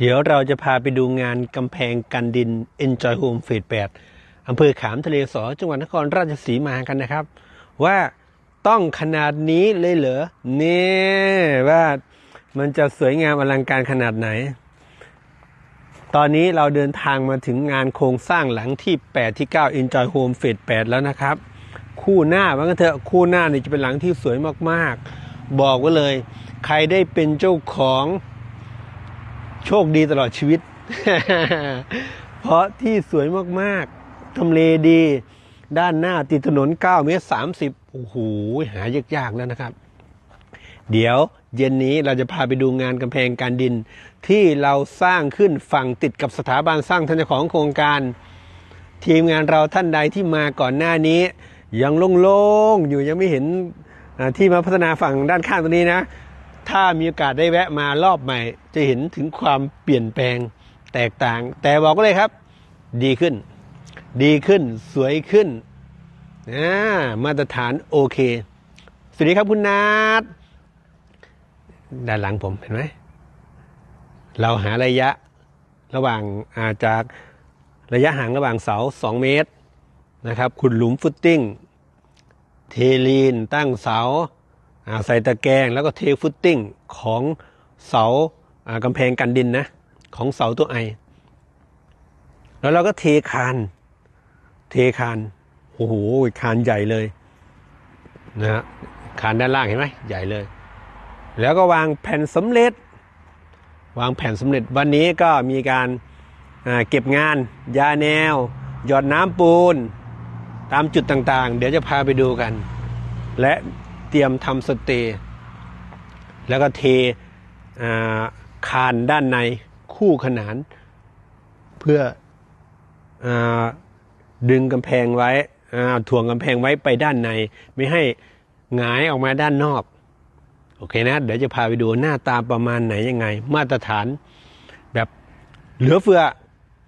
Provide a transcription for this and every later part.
เดี๋ยวเราจะพาไปดูงานกำแพงกันดิน Enjoy Home Phase 8อำเภอขามทะเลสอจังหวัดนครราชสีมากันนะครับ ว่าต้องขนาดนี้เลยเหรอนี่ว่ามันจะสวยงามอลังการขนาดไหน ตอนนี้เราเดินทางมาถึงงานโครงสร้างหลังที่ 8 ที่ 9 Enjoy Home Phase 8 แล้วนะครับ คู่หน้าว่ากันเถอะคู่หน้านี่จะเป็นหลังที่สวยมากๆ บอกไว้เลย ใครได้เป็นเจ้าของ โชคดีตลอดชีวิต เพราะที่สวยมากๆทำเลดี ด้านหน้าติดถนน 9 เมตร 30 โอ้โห หายากๆแล้วนะครับ เดี๋ยวเย็นนี้เราจะพาไปดูงานกำแพงการดิน ที่เราสร้างขึ้นฝั่งติดกับสถาบันสร้างท่านเจ้าของโครงการ ทีมงานเราท่านใดที่มาก่อนหน้านี้ ยังโล่งๆอยู่ยังไม่เห็นอ่าที่มาพัฒนาฝั่งด้านข้างตรงนี้นะ ถ้ามีโอกาสได้แวะมารอบใหม่ จะเห็นถึงความเปลี่ยนแปลงแตกต่าง แต่บอกก็เลยครับ ดีขึ้น ดีขึ้นสวยขึ้นอ่ามาตรฐานโอเค สวัสดีครับคุณนัทด้านหลังผมเห็นไหม เราหาระยะระหว่างอาจากระยะห่างระหว่างเสา 2 เมตรนะครับขุดหลุมฟุตติ้ง เทลีนตั้งเสา ใส่ตะแกรงแล้วก็เทฟุตติ้งของเสากำแพงกันดินนะ ของเสาตัวไอ แล้วเราก็เทคาน เทคานโอ้โหคานใหญ่เลยนะฮะคานด้านล่างเห็นไหมใหญ่เลย แล้วก็วางแผ่นสำเร็จ วางแผ่นสำเร็จวันนี้ก็มีการาเก็บงาน ยาแนว หยอดน้ำปูน ตามจุดต่างๆ เดี๋ยวจะพาไปดูกัน และ เตรียมทำสเตย์แล้วก็เทาคานด้านในคู่ขนาน เพื่ออดึงกำแพงไว้ถ่วงกำแพงไว้ไปด้านใน ไม่ให้หงายออกมาด้านนอก โอเคนะ เดี๋ยวจะพาไปดูหน้าตาประมาณไหนยังไง มาตรฐานแบบเหลือเฟือ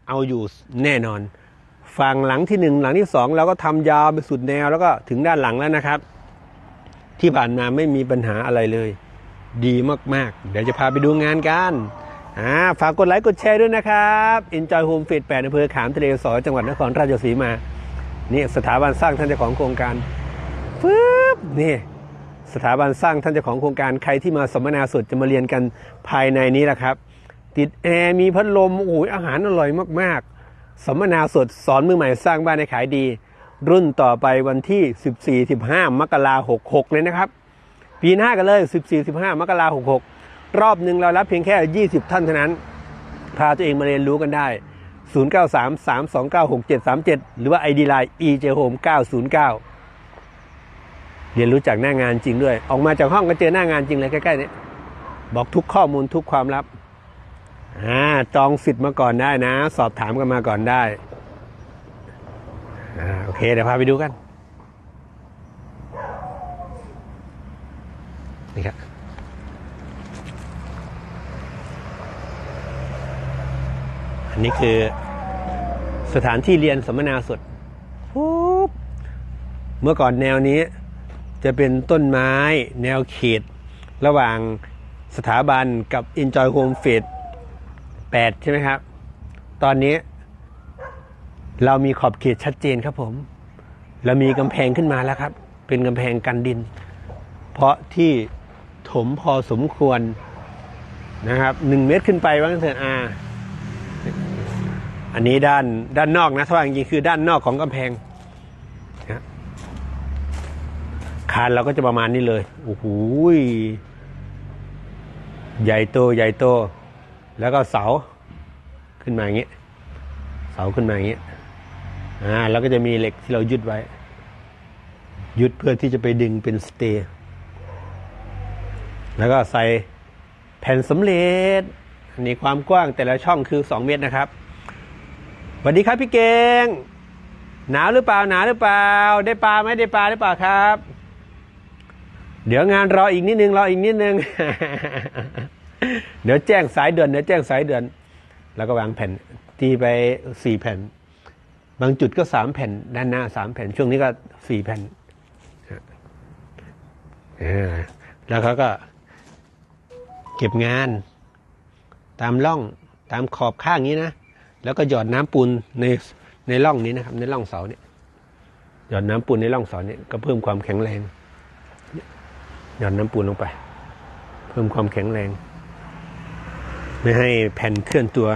เอาอยู่แน่นอน ฝั่งหลังที่หนึ่งหลังที่สองเราก็ทำยาวไปสุดแนวแล้วก็ถึงด้านหลังแล้วนะครับ ที่ผ่านมาไม่มีปัญหาอะไรเลย ดีมากๆ เดี๋ยวจะพาไปดูงานกันอ่าฝากกดไลค์กดแชร์ด้วยนะครับ Enjoy Home Fit 8อำเภอขามทะเลสอจังหวัดนครราชสีมานี่สถาบันสร้างท่านเจ้าของโครงการฟึบนี่สถาบันสร้างท่านเจ้าของโครงการใครที่มาสัมมนาสดจะมาเรียนกันภายในนี้แหละครับ ติดแอร์มีพัดลมโอ้โหอาหารอร่อยมากๆสัมมนาสดสอนมือใหม่สร้างบ้านให้ขายดี รุ่นต่อไปวันที่ 14-15 มกราคม66เลยนะครับ ปีหน้ากันเลย 14-15 มกราคม66รอบหนึ่งเรารับเพียงแค่ 20 ท่านเท่านั้น พาตัวเองมาเรียนรู้กันได้ 0933296737 หรือว่า ID Line ejhome 909 เรียนรู้จากหน้างานจริงด้วย ออกมาจากห้องก็เจอหน้างานจริงเลยใกล้ๆนี้บอกทุกข้อมูลทุกความลับ อ่า จองสิทธิ์มาก่อนได้นะ สอบถามกันมาก่อนได้ อ่าโอเค เดี๋ยวพาไปดูกัน นี่ครับอันนี้คือสถานที่เรียนสัมมนาสดปุ๊บเมื่อก่อนแนวนี้จะเป็นต้นไม้แนวเขต ระหว่างสถาบันกับ Enjoy Home f a t 8 ใช่ไหมครับ ตอนนี้ เรามีขอบเขตชัดเจนครับผม เรามีกำแพงขึ้นมาแล้วครับ เป็นกำแพงกันดิน เพราะที่ถมพอสมควรนะครับหนึ่งเมตรขึ้นไปว่างั้นเถอะอาอันนี้ด้านด้านนอกนะถ้าว่าจริงคือด้านนอกของกำแพงคานเราก็จะประมาณนี้เลยโอ้โหใหญ่โตใหญ่โต แล้วก็เสาขึ้นมาอย่างนี้ยเสาขึ้นมาอย่างนี้ย อ่าแล้วก็จะมีเหล็กที่เรายึดไว้ ยึดเพื่อที่จะไปดึงเป็นสเตย์แล้วก็ใส่แผ่นสำเร็จนนี้ความกว้างแต่ละช่องคือ 2 เมตรนะครับสวัสดีครับพี่เกงหนาวหรือเปล่าหนาวหรือเปล่า ได้ปลาไหมได้ปลาหรือเปล่าครับ เดี๋ยวงานรออีกนิดนึงรออีกนิดนึงเดี๋ยวแจ้งสายเดือนเดี๋ยวแจ้งสายเดือน แล้วก็วางแผ่นตีไปสี่แผ่น บางจุดก็สามแผ่นด้านหน้าสามแผ่นช่วงนี้ก็สี่แผ่นแล้วเขาก็เก็บงาน ตามร่องตามขอบข้างนี้นะ แล้วก็หยอดน้ำปูนในในร่องนี้นะครับ ในร่องเสาเนี่ยหยอดน้ำปูนในร่องเสาเนี่ยก็เพิ่มความแข็งแรงหยอดน้ำปูนลงไป เพิ่มความแข็งแรง ไม่ให้แผ่นเคลื่อนตัว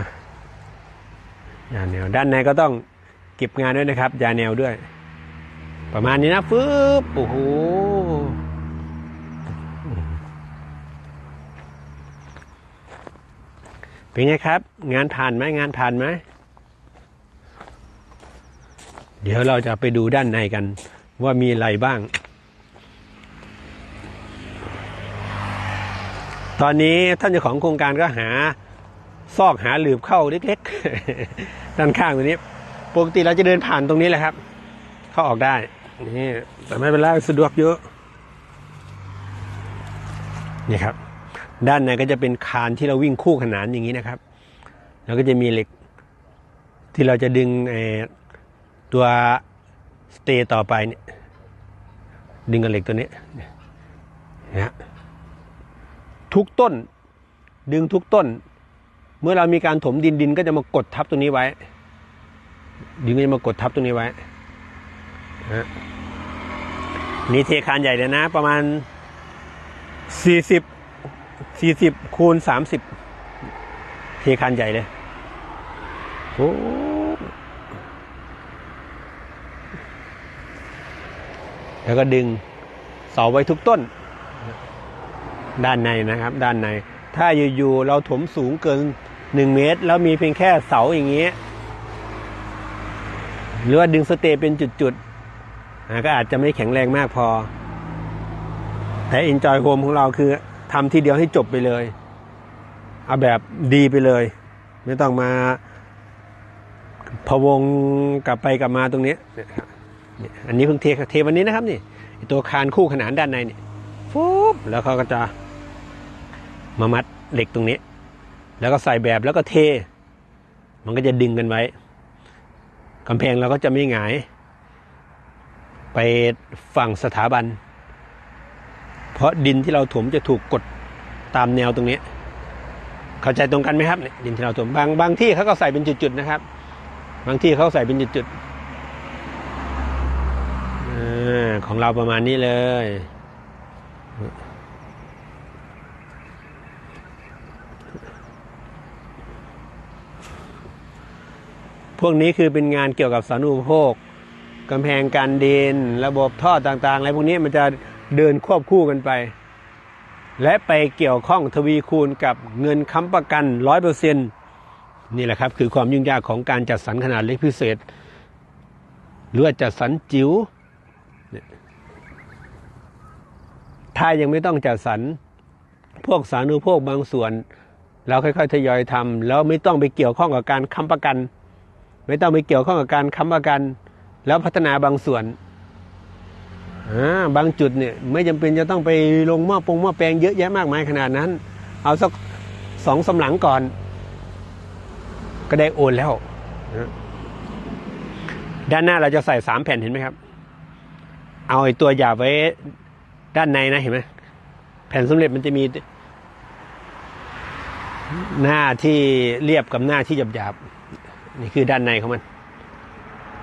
ยาแนวด้านในก็ต้อง เก็บงานด้วยนะครับยาแนวด้วย ประมาณนี้นะฟึบโอ้โหเป็นไงครับ งานผ่านไหมงานผ่านไหมเดี๋ยวเราจะไปดูด้านในกัน ว่ามีอะไรบ้าง ตอนนี้ท่านเจ้าของโครงการก็หาซอกหาหลืบเข้าเล็กๆ ด้านข้างตรงนี้ ปกติเราจะเดินผ่านตรงนี้แหละครับ เข้าออกได้ นี่ แต่ไม่เป็นไรสะดวกเยอะ นี่ครับ ด้านในก็จะเป็นคานที่เราวิ่งคู่ขนานอย่างนี้นะครับ แล้วก็จะมีเหล็ก ที่เราจะดึงตัวสเตย์ต่อไปเนี่ยดึงกับเหล็กตัวนี้นะทุกต้น ดึงทุกต้น เมื่อเรามีการถมดินดินก็จะมากดทับตรงนี้ไว้ ดินก็จะมากดทับตรงนี้ไว้นะนี่เทคานใหญ่เลยนะ ประมาณสี่สิบสี่สิบคูณสามสิบเทคันใหญ่เลยโอ้แล้วก็ดึงเสาไว้ทุกต้น ด้านในนะครับ ด้านใน ถ้าอยู่ๆเราถมสูงเกินหนึ่งเมตร แล้วมีเพียงแค่เสาอย่างนี้ หรือว่าดึงสเตย์เป็นจุดๆก็อาจจะไม่แข็งแรงมากพอ แต่ Enjoy Home ของเราคือทำทีเดียวให้จบไปเลย เอาแบบดีไปเลย ไม่ต้องมาพะวงกลับไปกลับมาตรงนี้อันนี้เพิ่งเทเทวันนี้นะครับนี่ตัวคานคู่ขนานด้านในนี่ฟุบแล้วเขาก็จะมามัดเหล็กตรงนี้ แล้วก็ใส่แบบแล้วก็เท มันก็จะดึงกันไว้ กำแพงเราก็จะไม่หงาย ไปฝั่งสถาบัน เพราะดินที่เราถมจะถูกกดตามแนวตรงนี้ เข้าใจตรงกันไหมครับเนี่ยดินที่เราถมบางบางที่เขาก็ใส่เป็นจุดๆนะครับ บางที่เขาใส่เป็นจุดๆของเราประมาณนี้เลย วกนี้คือเป็นงานเกี่ยวกับสาธารณูปโภคกำแพงการดิน ระบบท่อต่างๆอะไรพวกนี้มันจะเดินควบคู่กันไป และไปเกี่ยวข้องทวีคูณกับเงินค้ำประกันร้อยเปอร์เซ็นนี่แหละครับคือความยุ่งยากของการจัดสรรขนาดเล็กพิเศษ หรือจัดสรรจิ๋วถ้ายังไม่ต้องจัดสรรพวกสาธารณูปโภคบางส่วน เราค่อยๆทยอยทำแล้วไม่ต้องไปเกี่ยวข้องกับการค้ำประกัน ไม่ต้องไปเกี่ยวข้องกับการค้ำประกัน แล้วพัฒนาบางส่วนบางจุดเนี่ยไม่จำเป็นจะต้องไปลงหม้อปงหม้อแปลงเยอะแยะมากมายขนาดนั้น เอาสักสองสำหลังก่อน ก็ได้โอนแล้ว ด้านหน้าเราจะใส่สามแผ่นเห็นไหมครับ เอาไอ้ตัวหยาบไว้ด้านในนะเห็นไหมแผ่นสำเร็จมันจะมีหน้าที่เรียบกับหน้าที่หยาบหยาบ นี่คือด้านในของมัน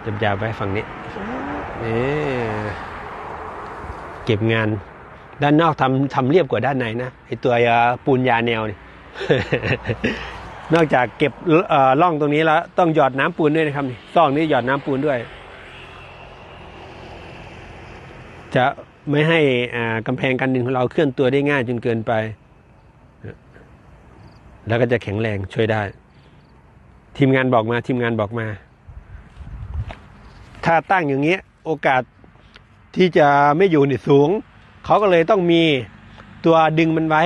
หยาบยาไว้ฝั่งนี้นี่เก็บงาน ด้านนอกทำทำเรียบกว่าด้านในนะไอตัวยาปูนยาแนวนี่นอกจากเก็บเอ่อร่องตรงนี้แล้ว ต้องหยอดน้ำปูนด้วยนะครับนี่ซองนี้หยอดน้ำปูนด้วย จะไม่ให้อ่ากำแพงกันดินของเราเคลื่อนตัวได้ง่ายจนเกินไป แล้วก็จะแข็งแรงช่วยได้ ทีมงานบอกมาทีมงานบอกมา ถ้าตั้งอย่างเงี้ยโอกาสที่จะไม่อยู่นี่สูง เขาก็เลยต้องมีตัวดึงมันไว้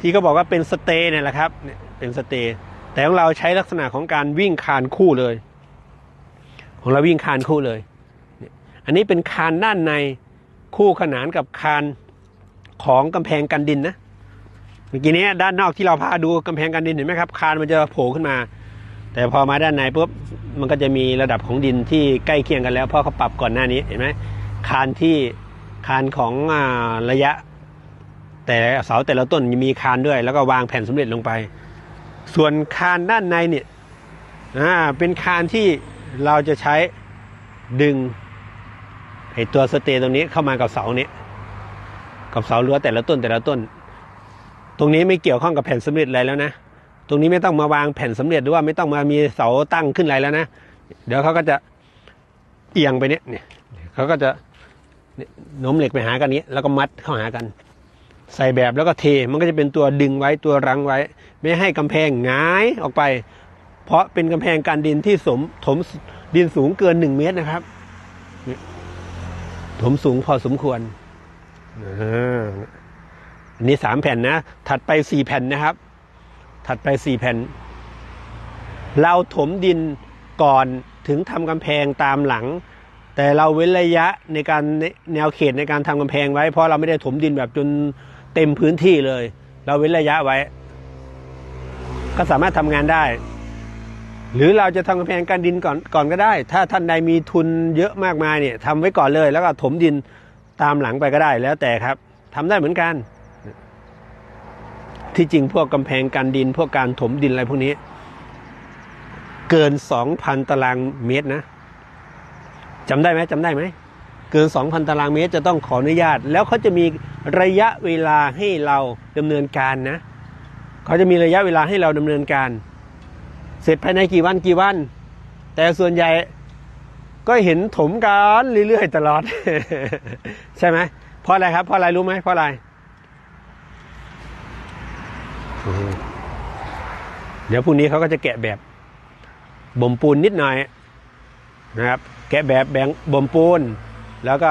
ที่เขาบอกว่าเป็นสเตย์เนี่ยแหละครับเป็นสเตย์แต่ของเราใช้ลักษณะของการวิ่งคานคู่เลย ของเราวิ่งคานคู่เลย อันนี้เป็นคานด้านในคู่ขนานกับคานของกำแพงกันดินนะเมื่อกี้นี้ด้านนอกที่เราพาดูกำแพงกันดินเห็นไหมครับ คานมันจะโผล่ขึ้นมา แต่พอมาด้านในปุ๊บมันก็จะมีระดับของดินที่ใกล้เคียงกันแล้วเพราะเขาปรับก่อนหน้านี้เห็นไหมคานที่คานของอระยะ แต่เสาแต่ละต้นมีคานด้วย แล้วก็วางแผ่นสำเร็จลงไป ส่วนคานด้านในเนี่ยเป็นคานที่เราจะใช้ดึงไอตัวสเตย์ตรงนี้เข้ามากับเสานี้กับเสารั้วแต่ละต้นแต่ละต้น ตรงนี้ไม่เกี่ยวข้องกับแผ่นสำเร็จอะไรแล้วนะ ตรงนี้ไม่ต้องมาวางแผ่นสำเร็จหรือว่าไม่ต้องมามีเสาตั้งขึ้นอะไรแล้วนะ เดี๋ยวเขาก็จะเอียงไปเนี่ยเนี่ยเขาก็จะโน้มเหล็กไปหากันนี้ แล้วก็มัดเข้าหากัน ใส่แบบแล้วก็เทมันก็จะเป็นตัวดึงไว้ตัวรั้งไว้ ไม่ให้กำแพงงายออกไป เพราะเป็นกำแพงการดินที่สมถมดินสูงเกินหนึ่งเมตรนะครับถมสูงพอสมควรอันนี้สามแผ่นนะ ถัดไปสี่แผ่นนะครับ ถัดไปสี่แผ่น เราถมดินก่อนถึงทำกำแพงตามหลัง แต่เราเว้นระยะในการแนวเขตในการทำกำแพงไว้ เพราะเราไม่ได้ถมดินแบบจนเต็มพื้นที่เลย เราเว้นระยะไว้ ก็สามารถทำงานได้ หรือเราจะทำกำแพงการดินก่อนก่อนก็ได้ ถ้าท่านใดมีทุนเยอะมากมายเนี่ยทำไว้ก่อนเลย แล้วก็ถมดินตามหลังไปก็ได้แล้วแต่ครับทำได้เหมือนกัน ที่จริงพวกกำแพงกันดิน พวกการถมดินอะไรพวกนี้ เกิน2,000ตารางเมตรนะจำได้ไหมจำได้ไหมเกิน 2,000 ตารางเมตรจะต้องขออนุญาต แล้วเขาจะมีระยะเวลาให้เราดำเนินการนะเขาจะมีระยะเวลาให้เราดำเนินการ เสร็จภายในกี่วันกี่วัน แต่ส่วนใหญ่ก็เห็นถมกันเรื่อยๆตลอด ใช่ไหมเพราะอะไรครับเพราะอะไรรู้ไหมเพราะอะไร เดี๋ยวพรุ่งนี้เขาก็จะแกะแบบบ่มปูนนิดหน่อยนะครับ แกะแบบแบ่งบ่มปูน แล้วก็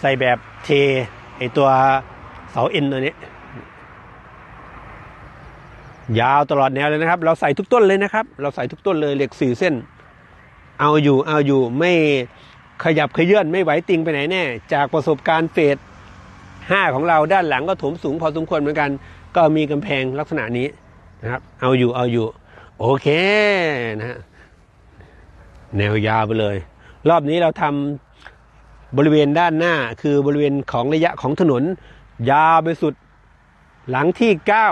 ใส่แบบเทไอตัวเสาเอ็นตัวนี้ ยาวตลอดแนวเลยนะครับ เราใส่ทุกต้นเลยนะครับ เราใส่ทุกต้นเลยเหล็กสี่เส้น เอาอยู่เอาอยู่ไม่ขยับขยื่นไม่ไหวติงไปไหนแน่ จากประสบการณ์เฟสห้าของเราด้านหลังก็ถมสูงพอสมควรเหมือนกัน ก็มีกำแพงลักษณะนี้ นะครับ เอาอยู่เอาอยู่ โอเคนะฮะแนวยาวไปเลย รอบนี้เราทำบริเวณด้านหน้าคือบริเวณของระยะของถนน ยาวไปสุดหลังที่เก้า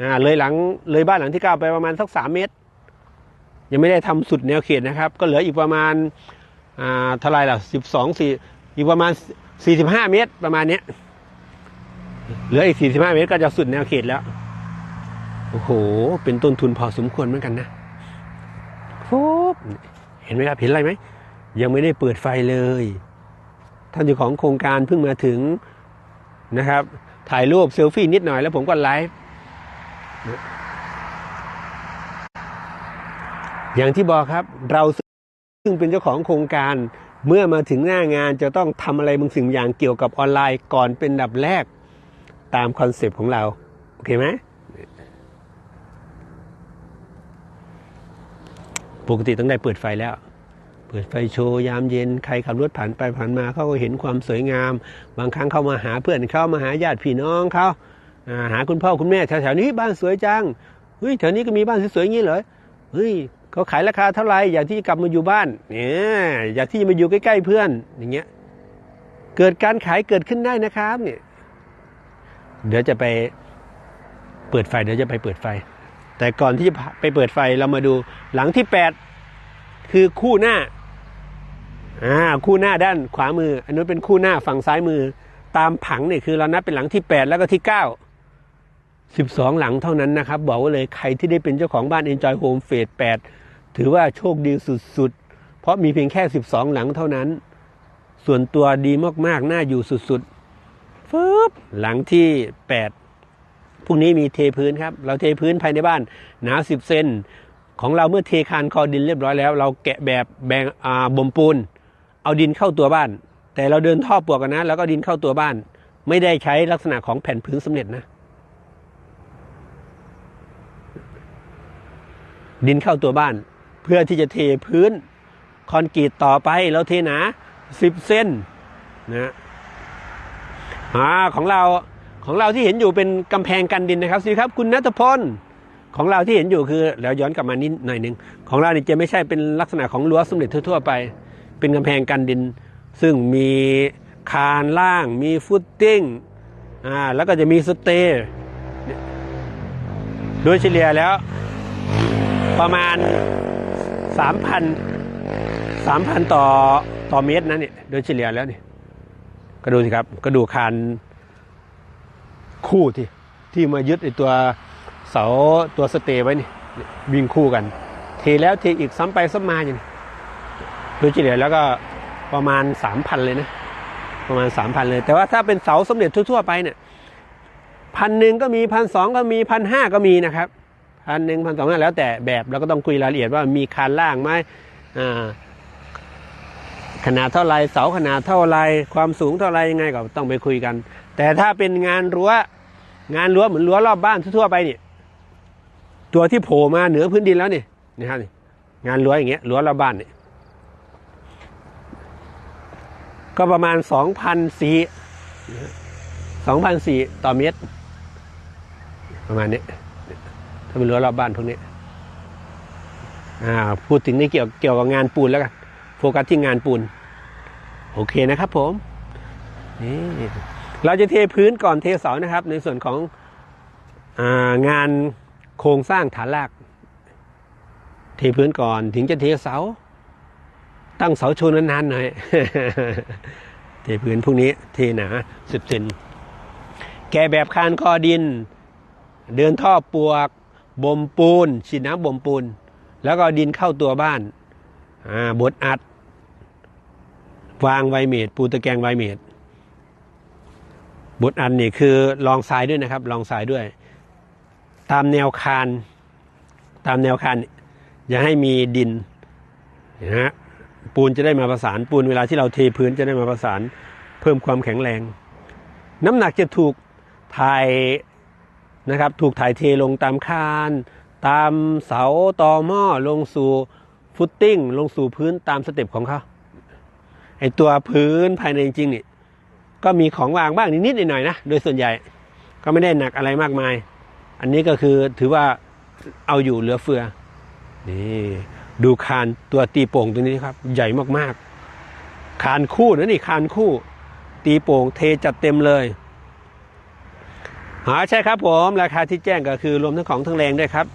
อ่าเลยหลังเลยบ้านหลังที่เก้าไปประมาณสักสามเมตร ยังไม่ได้ทำสุดแนวเขตนะครับ ก็เหลืออีกประมาณอ่าเท่าไหรล่ะสิบสองสี่อีกประมาณสี่สิบห้าเมตรประมาณเนี้ยเหลืออีก45เมตรก็จะสุดแนวเขตแล้ว โอ้โห เป็นต้นทุนพอสมควรเหมือนกันนะฟุบเห็นไหมครับ เห็นอะไรไหม ยังไม่ได้เปิดไฟเลย ท่านเจ้าของโครงการเพิ่งมาถึงนะครับ ถ่ายรูปเซลฟี่นิดหน่อยแล้วผมก็ไลฟ์ อย่างที่บอกครับ เราซึ่งเป็นเจ้าของโครงการเมื่อมาถึงหน้างานจะต้องทำอะไรบางสิ่งอย่างเกี่ยวกับออนไลน์ก่อนเป็นดับแรกตามคอนเซปต์ของเรา โอเคไหม ปกติต้องได้เปิดไฟแล้ว เปิดไฟโชว์ยามเย็นใครขับรถผ่านไปผ่านมาเขาก็เห็นความสวยงาม บางครั้งเขามาหาเพื่อนเขามาหาญาติพี่น้องเขาหาคุณพ่อคุณแม่แถวๆนี้บ้านสวยจังเฮ้ยแถวนี้ก็มีบ้านสวยๆอย่างนี้เหรอเฮ้ยเขาขายราคาเท่าไหร่อยากที่กลับมาอยู่บ้านเนี่ยอยากที่จะมาอยู่ใกล้ๆเพื่อนอย่างเงี้ยเกิดการขายเกิดขึ้นได้นะครับเนี่ยเดี๋ยวจะไปเปิดไฟเดี๋ยวจะไปเปิดไฟ แต่ก่อนที่จะไปเปิดไฟเรามาดูหลังที่แปดคือคู่หน้าอ่าคู่หน้าด้านขวามือ อันนู้นเป็นคู่หน้าฝั่งซ้ายมือ ตามผังเนี่ยคือเรานับเป็นหลังที่แปดแล้วก็ที่เก้าสิบสองหลังเท่านั้นนะครับ บอกว่าเลยใครที่ได้เป็นเจ้าของบ้าน Enjoy Home เฟสแปดถือว่าโชคดีสุดๆ เพราะมีเพียงแค่สิบสองหลังเท่านั้น ส่วนตัวดีมากๆ น่าอยู่สุดๆฟึบหลังที่แปด พรุ่งนี้มีเทพื้นครับ เราเทพื้นภายในบ้านหนาสิบเซนของเราเมื่อเทคานคอดินเรียบร้อยแล้ว เราแกะแบบแบงอ่าบ่มปูน เอาดินเข้าตัวบ้าน แต่เราเดินท่อปวกกันนะ แล้วก็ดินเข้าตัวบ้าน ไม่ได้ใช้ลักษณะของแผ่นพื้นสำเร็จนะ ดินเข้าตัวบ้าน เพื่อที่จะเทพื้นคอนกรีตต่อไปเราเทหนาสิบเซนนะอาของเรา ของเราที่เห็นอยู่เป็นกำแพงกันดินนะครับสวัสดีครับ คุณนัทพลของเราที่เห็นอยู่คือแล้วย้อนกลับมานิดหน่อยหนึ่งของเราเนี่ยจะไม่ใช่เป็นลักษณะของรั้วสำเร็จทั่วๆไป เป็นกำแพงกันดิน ซึ่งมีคานล่าง มีฟุตติ้งอ่าแล้วก็จะมีสเตย์โดยเฉลี่ยแล้ว ประมาณสามพันสามพันต่อต่อเมตรนะเนี่ยโดยเฉลี่ยแล้วเนี่ยก็ดูสิครับก็ดูคาน คู่ที่ที่มายึดไอตัวเสาตัวสเตย์ไว้นี่วิ่งคู่กันเทแล้วเทอีกซ้ำไปซ้ำมาอย่างนี้โดยเฉลี่ยแล้วก็ประมาณสามพันเลยนะ ประมาณสามพันเลย แต่ว่าถ้าเป็นเสาสมเด็จทั่วๆไปเนี่ยพันหนึ่งก็มีพันสองก็มีพันห้าก็มีนะครับพันหนึ่งพันสองแล้วแต่แบบเราก็ต้องคุยรายละเอียดว่ามีคานล่างไหมขนาดเท่าไรเสาขนาดเท่าไรความสูงเท่าไรยังไงก็ต้องไปคุยกัน แต่ถ้าเป็นงานรั้ว งานรั้วเหมือนรั้วรอบบ้านทั่วๆไปเนี่ยตัวที่โผล่มาเหนือพื้นดินแล้วนี่นี่ครับนี่งานรั้วอย่างเงี้ยรั้วรอบบ้านเนี่ยก็ประมาณสองพันสี่สองพันสี่ต่อเมตร ประมาณนี้ถ้าเป็นรั้วรอบบ้านพวกนี้อ่าพูดถึงนี่เกี่ยวเกี่ยวกับงานปูนแล้วกัน โฟกัสที่งานปูน โอเคนะครับผมนี่ เราจะเทพื้นก่อนเทเสานะครับ ในส่วนของอางานโครงสร้างฐานราก เทพื้นก่อนถึงจะเทเสา ตั้งเสาโชว์นานๆหน่อยเทพื้นพวกนี้เทหนาสิบเซนแกะแบบคานคอดิน เดินท่อปวกบ่มปูนฉีดน้ำบ่มปูน แล้วก็ดินเข้าตัวบ้านบดอัด วางไวเมดปูตะแกรงไวเมด บทอันนี่คือลองทรายด้วยนะครับลองทรายด้วย ตามแนวคาน ตามแนวคานอย่าให้มีดินนะฮะปูนจะได้มาประสานปูนเวลาที่เราเทพื้นจะได้มาประสานเพิ่มความแข็งแรง น้ำหนักจะถูกถ่ายนะครับ ถูกถ่ายเทลงตามคาน ตามเสาตอหม้อลงสู่ฟุตติ้ง ลงสู่พื้นตามสเต็ปของเขาไอตัวพื้นภายในจริงๆนี่ ก็มีของวางบ้างนิดๆหน่อยๆนะโดยส่วนใหญ่ก็ไม่ได้หนักอะไรมากมาย อันนี้ก็คือถือว่าเอาอยู่เหลือเฟือนี่ดูคานตัวตีโป่งตัวนี้ครับ ใหญ่มากๆ คานคู่นะนี่คานคู่ ตีโป่งเทจัดเต็มเลยหาใช่ครับผมราคาที่แจ้งก็คือรวมทั้งของทั้งแรงด้วยครับ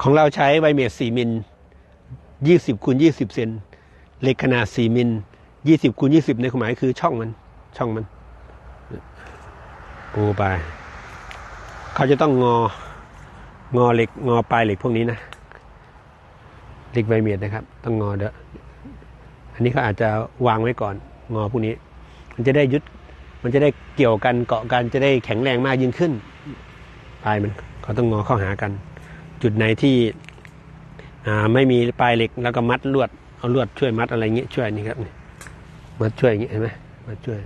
ของเราใช้ไวเมท4มิลยี่สิบคูณยี่สิบเซน เหล็กขนาดสี่มิลยี่สิบคูณยี่สิบในความหมายคือช่องมัน ช่องมันปูไป เขาจะต้องงอ งอเหล็ก งอปลายเหล็กพวกนี้นะเหล็กใบเมียดนะครับ ต้องงอเด้ออันนี้เขาอาจจะวางไว้ก่อน งอพวกนี้ มันจะได้ยึด มันจะได้เกี่ยวกันเกาะกันจะได้แข็งแรงมากยิ่งขึ้น ปลายมันเขาต้องงอเข้าหากัน จุดไหนที่ไม่มีปลายเหล็กแล้วก็มัดลวด เอาลวดช่วยมัดอะไรเงี้ยช่วยนี่ครับนี่มัดช่วยอย่างเงี้ยเห็นไหมมัดช่วย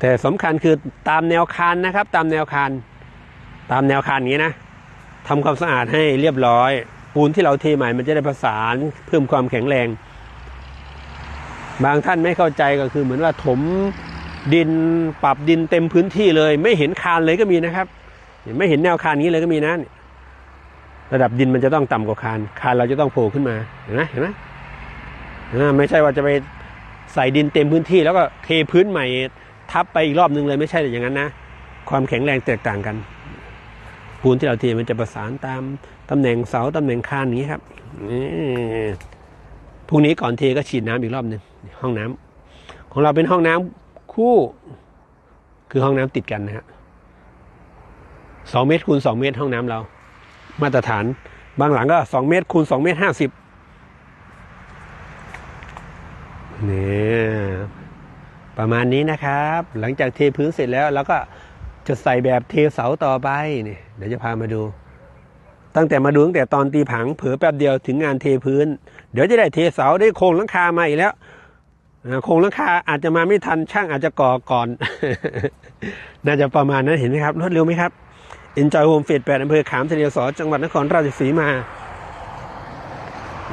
แต่สำคัญคือตามแนวคานนะครับ ตามแนวคานตามแนวคานนี้นะทำความสะอาดให้เรียบร้อย ปูนที่เราเทใหม่มันจะได้ประสานเพิ่มความแข็งแรง บางท่านไม่เข้าใจก็คือเหมือนว่าถมดินปรับดินเต็มพื้นที่เลย ไม่เห็นคานเลยก็มีนะครับไม่เห็นแนวคานนี้เลยก็มีนะระดับดินมันจะต้องต่ำกว่าคาน คานเราจะต้องโผล่ขึ้นมา เห็นไหมเห็นไหม ไม่ใช่ว่าจะไปใส่ดินเต็มพื้นที่ แล้วก็เทพื้นใหม่ทับไปอีกรอบนึงเลยไม่ใช่อย่างนั้นนะ ความแข็งแรงแตกต่างกัน ปูนที่เราเทมันจะประสานตามตำแหน่งเสาตำแหน่งคานอย่างนี้ครับนี่พรุ่งนี้ก่อนเทก็ฉีดน้ำอีกรอบหนึ่งห้องน้ำของเราเป็นห้องน้ำคู่ คือห้องน้ำติดกันนะฮะสองเมตรคูณสองเมตรห้องน้ำเรา มาตรฐาน บางหลังก็สองเมตรคูณสองเมตรห้าสิบ นี่ประมาณนี้นะครับ หลังจากเทพื้นเสร็จแล้วเราก็จะใส่แบบเทเสาต่อไปนี่เดี๋ยวจะพามาดู ตั้งแต่มาดูตั้งแต่ตอนตีผังเผลอแป๊บเดียวถึงงานเทพื้น เดี๋ยวจะได้เทเสาได้โครงหลังคามาอีกแล้วโครงหลังคาอาจจะมาไม่ทันช่างอาจจะก่อก่อน น่าจะประมาณนั้นเห็นไหมครับรวดเร็วไหมครับ Enjoy Home เฟสแปดอำเภอขามทะเลสอจังหวัดนครราชสีมา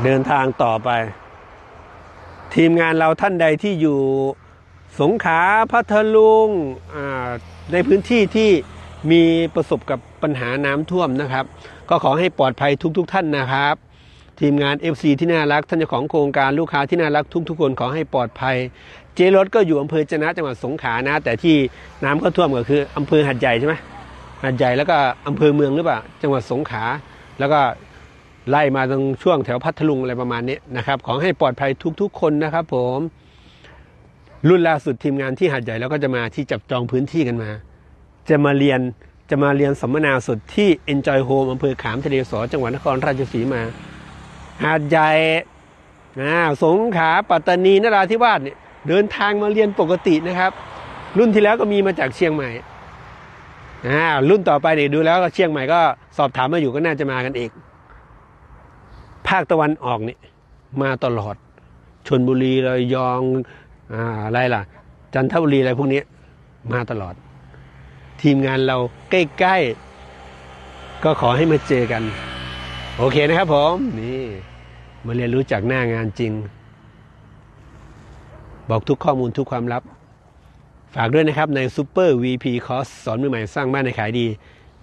เดินทางต่อไป ทีมงานเราท่านใดที่อยู่สงขลาพัทลุงในพื้นที่ที่มีประสบกับปัญหาน้ำท่วมนะครับ ก็ขอให้ปลอดภัยทุกๆทท่านนะครับ ทีมงาน FC ที่น่ารักท่านเจ้าของโครงการลูกค้าที่น่ารักทุกๆคนขอให้ปลอดภัย เจรถก็อยู่อำเภอจนะจังหวัดสงขลานะ แต่ที่น้ำเข้าท่วมก็คืออำเภอหัดใหญ่ใช่ไหมหัดใหญ่แล้วก็อำเภอเมืองหรือเปล่าจังหวัดสงขลาแล้วก็ ไล่มาตรงช่วงแถวพัทลุงอะไรประมาณนี้นะครับ ขอให้ปลอดภัยทุกๆ คนนะครับ ผม รุ่นล่าสุดทีมงานที่หัดใหญ่แล้วก็จะมาที่จับจองพื้นที่กันมา จะมาเรียนจะมาเรียนสัมมนาสดที่ Enjoy Home อำเภอขามทะเลสอจังหวัดนครราชสีมา หาดใหญ่สงขลาปัตตานีนราธิวาสเนี่ยเดินทางมาเรียนปกตินะครับ รุ่นที่แล้วก็มีมาจากเชียงใหม่อ่ารุ่นต่อไปเนี่ยดูแล้วเชียงใหม่ก็สอบถามมาอยู่ก็น่าจะมากันอีก ภาคตะวันออกนี่มาตลอดชนบุรีระยองอ่าอะไรล่ะ จันทบุรีอะไรพวกนี้มาตลอด ทีมงานเราใกล้ๆ ก็ขอให้มาเจอกัน โอเคนะครับผมนี่มาเรียนรู้จากหน้างานจริง บอกทุกข้อมูลทุกความลับ ฝากด้วยนะครับใน Super VP Course สอนมือใหม่สร้างบ้านในขายดี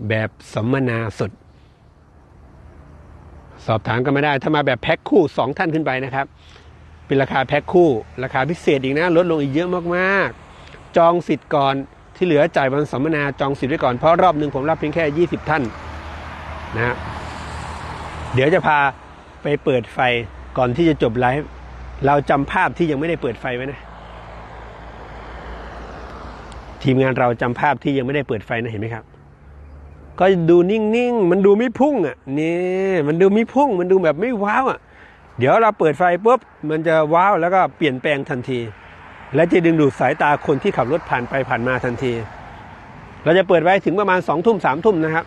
แบบสัมมนาสด สอบถามกันไม่ได้ ถ้ามาแบบแพ็คคู่ 2 ท่านขึ้นไปนะครับ เป็นราคาแพ็คคู่ ราคาพิเศษอีกนะ ลดลงอีกเยอะมากๆ จองสิทธิ์ก่อนที่เหลือจ่ายวันสัมมนาจองสิทธิ์ไว้ก่อน เพราะรอบหนึ่งผมรับเพียงแค่ 20 ท่านนะฮะเดี๋ยวจะพาไปเปิดไฟก่อนที่จะจบไลฟ์เราจำภาพที่ยังไม่ได้เปิดไฟไว้นะ ทีมงานเราจำภาพที่ยังไม่ได้เปิดไฟนะเห็นไหมครับ ก็ดูนิ่งๆ มันดูไม่พุ่งอะนี่มันดูไม่พุ่ง มันดูแบบไม่ว้าวอะ เดี๋ยวเราเปิดไฟปุ๊บมันจะว้าวแล้วก็เปลี่ยนแปลงทันที และจะดึงดูดสายตาคนที่ขับรถผ่านไปผ่านมาทันที เราจะเปิดไว้ถึงประมาณสองทุ่มสามทุ่มนะครับ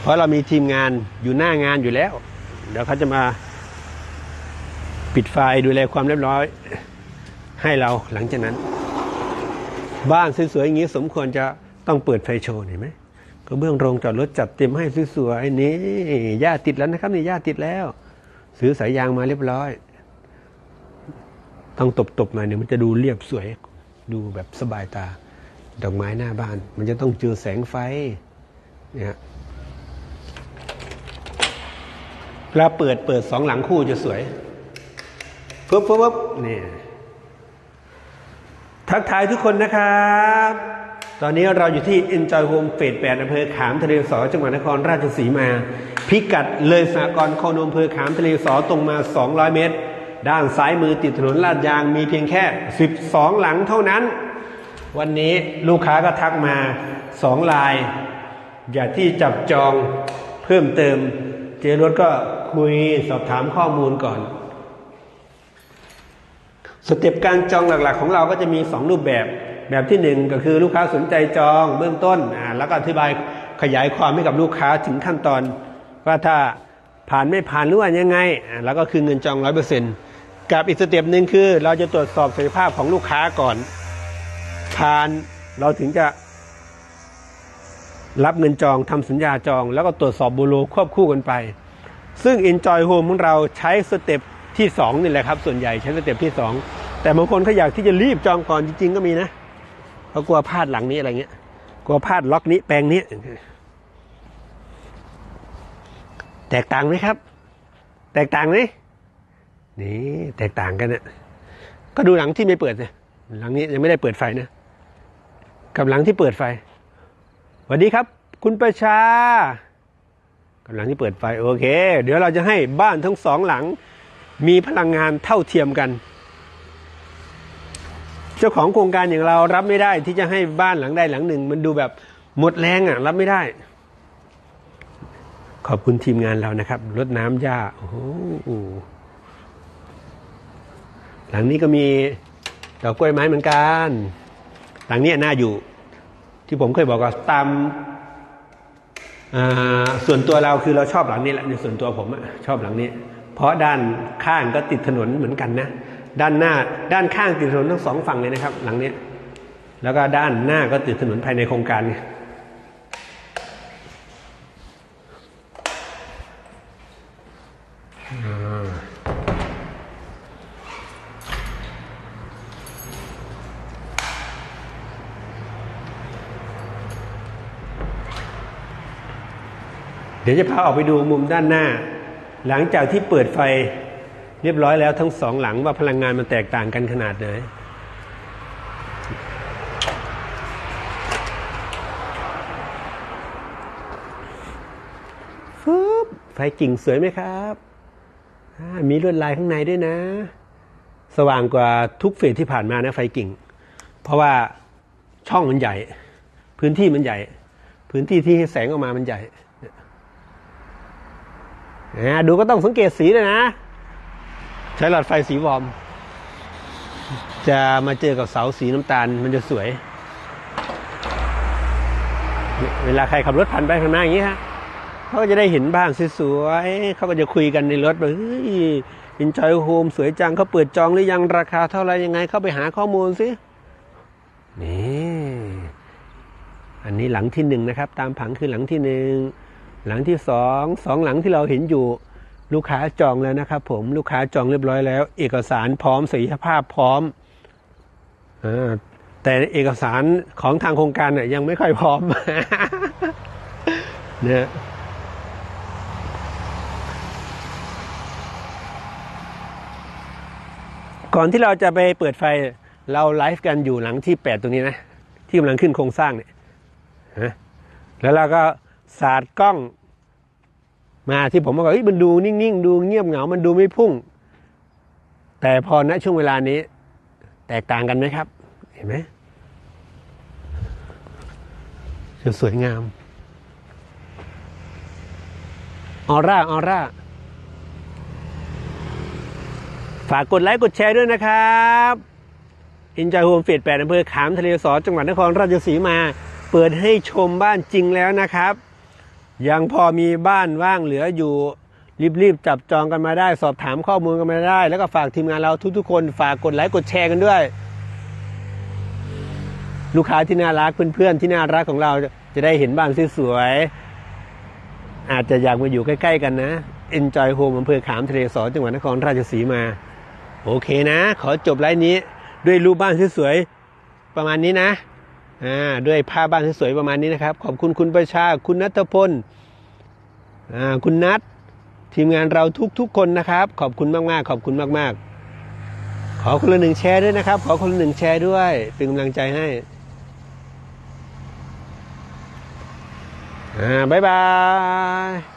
เพราะเรามีทีมงานอยู่หน้างานอยู่แล้ว เดี๋ยวเขาจะมาปิดไฟดูแลความเรียบร้อย ให้เราหลังจากนั้น บ้านสวยๆอย่างนี้สมควรจะต้องเปิดไฟโชว์เห็นไหม ก็เบื้องโรงจอดรถจัดเต็มให้สวยๆนี่หญ้าติดแล้วนะครับนี่หญ้าติดแล้ว ซื้อสายยางมาเรียบร้อย ต้องตบๆหน่อยเดี๋ยมันจะดูเรียบสวย ดูแบบสบายตา ดอกไม้หน้าบ้าน มันจะต้องเจอแสงไฟเนี่ยเวลาเปิดเปิดสองหลังคู่จะสวยปุ๊บปุ๊บปุ๊บนี่ทักทายทุกคนนะครับ ตอนนี้เราอยู่ที่ Enjoy Home เฟส8อำเภอขามทะเลสอจังหวัดนครราชสีมา พิกัดเลยสากรณ์โคนมอำเภอขามทะเลสอตรงมา 200 เมตร ด้านซ้ายมือติดถนนลาดยางมีเพียงแค่ 12 หลังเท่านั้น วันนี้ลูกค้าก็ทักมา2ลาย อยากที่จับจองเพิ่มเติม เจรถก็คุยสอบถามข้อมูลก่อนสเต็ปการจองหลักๆ ของเราก็จะมี 2 รูปแบบ แบบที่ 1 ก็คือลูกค้าสนใจจองเบื้องต้นอ่าแล้วก็อธิบายขยายความให้กับลูกค้าถึงขั้นตอน ว่าถ้าผ่านไม่ผ่านหรือว่ายังไงอ่าแล้วก็คือเงินจองร้อยเปอร์เซ็นต์กับอีกสเต็ปหนึ่งคือเราจะตรวจสอบศักยภาพของลูกค้าก่อน ผ่านเราถึงจะรับเงินจองทำสัญญาจอง แล้วก็ตรวจสอบบูโรควบคู่กันไป ซึ่ง Enjoy Home ของเราใช้สเต็ปที่2นี่แหละครับ ส่วนใหญ่ใช้สเต็ปที่ 2 แต่บางคนเขาอยากที่จะรีบจองก่อนจริง ๆ ก็มีนะ เขากลัวพลาดหลังนี้อะไรเงี้ย กลัวพลาดล็อกนี้แปลงนี้ แตกต่างไหมครับ แตกต่างไหมนี่แตกต่างกันเนี่ยก็ดูหลังที่ไม่เปิดเลยหลังนี้ยังไม่ได้เปิดไฟนะกับหลังที่เปิดไฟสวัสดีครับ คุณประชากำลังที่เปิดไฟโอเค เดี๋ยวเราจะให้บ้านทั้งสองหลังมีพลังงานเท่าเทียมกัน เจ้าของโครงการอย่างเรารับไม่ได้ที่จะให้บ้านหลังใดหลังหนึ่ง มันดูแบบหมดแรงอะ รับไม่ได้ ขอบคุณทีมงานเรานะครับรดน้ำหญ้าโอ้โหหลังนี้ก็มีดอกกล้วยไม้เหมือนกัน หลังนี้น่าอยู่ ที่ผมเคยบอกว่าตามส่วนตัวเราคือเราชอบหลังนี้แหละในส่วนตัวผมอะชอบหลังนี้ เพราะด้านข้างก็ติดถนนเหมือนกันนะ ด้านหน้าด้านข้างติดถนนทั้งสองฝั่งเลยนะครับ หลังนี้แล้วก็ด้านหน้าก็ติดถนนภายในโครงการไงอ่าเดี๋ยวจะพาออกไปดูมุมด้านหน้า หลังจากที่เปิดไฟ เรียบร้อยแล้วทั้งสองหลังว่าพลังงานมันแตกต่างกันขนาดไหนฟึบไฟกิ่งสวยไหมครับมีลวดลายข้างในด้วยนะ สว่างกว่าทุกเฟสที่ผ่านมานะไฟกิ่ง เพราะว่าช่องมันใหญ่ พื้นที่มันใหญ่ พื้นที่ที่แสงออกมามันใหญ่ดูก็ต้องสังเกตสีเลยนะ ใช้หลอดไฟสีวอม จะมาเจอกับเสาสีน้ำตาลมันจะสวย เวลาใครขับรถผ่านไปผ่านมาอย่างนี้ฮะเขาก็จะได้เห็นบ้านสวยๆเขาก็จะคุยกันในรถว่าเฮ้ยอินจอยโฮมสวยจังเขาเปิดจองหรือยังราคาเท่าไหรยังไง เข้าไปหาข้อมูลสินี่อันนี้หลังที่หนึ่งนะครับ ตามผังคือหลังที่หนึ่งหลังที่สองสองหลังที่เราเห็นอยู่ ลูกค้าจองแล้วนะครับผมลูกค้าจองเรียบร้อยแล้ว เอกสารพร้อมสีภาพพร้อมอแต่เอกสารของทางโครงการเนี่ยยังไม่ค่อยพร้อมเนี่ยก่อนที่เราจะไปเปิดไฟเราไลฟ์กันอยู่หลังที่แปดตรงนี้นะ ที่กำลังขึ้นโครงสร้างเนี่ยแล้วเราก็สาดกล้อง มาที่ผมบอกว่ามันดูนิ่งๆ ดูเงียบเหงา มันดูไม่พุ่ง แต่พอณช่วงเวลานี้ แตกต่างกันไหมครับ เห็นไหมจะสวยงาม ออร่า ออร่า ฝากกดไลค์ กดแชร์ด้วยนะครับอินจอยโฮมเฟดแปดอำเภอขามทะเลสอจังหวัดนครราชสีมา เปิดให้ชมบ้านจริงแล้วนะครับ ยังพอมีบ้านว่างเหลืออยู่รีบๆจับจองกันมาได้ สอบถามข้อมูลกันมาได้ แล้วก็ฝากทีมงานเราทุกๆคนฝากกดไลค์กดแชร์กันด้วย ลูกค้าที่น่ารักเพื่อนๆที่น่ารักของเราจะได้เห็นบ้านสวยๆอาจจะอยากมาอยู่ใกล้ ๆ กันนะ Enjoy Home อำเภอขามทะเลสอจังหวัดนครราชสีมา โอเคนะ ขอจบไลน์นี้ด้วยรูปบ้านสวยๆประมาณนี้นะ ด้วยภาพบ้านสวยๆประมาณนี้นะครับ ขอบคุณคุณประชา คุณนัทพลคุณนัททีมงานเราทุกๆคนนะครับ ขอบคุณมากๆ ขอบคุณมากๆ ขอคนละหนึ่งแชร์ด้วยนะครับ ขอคนละหนึ่งแชร์ด้วยเป็นกำลังใจให้อ่าบ๊ายบาย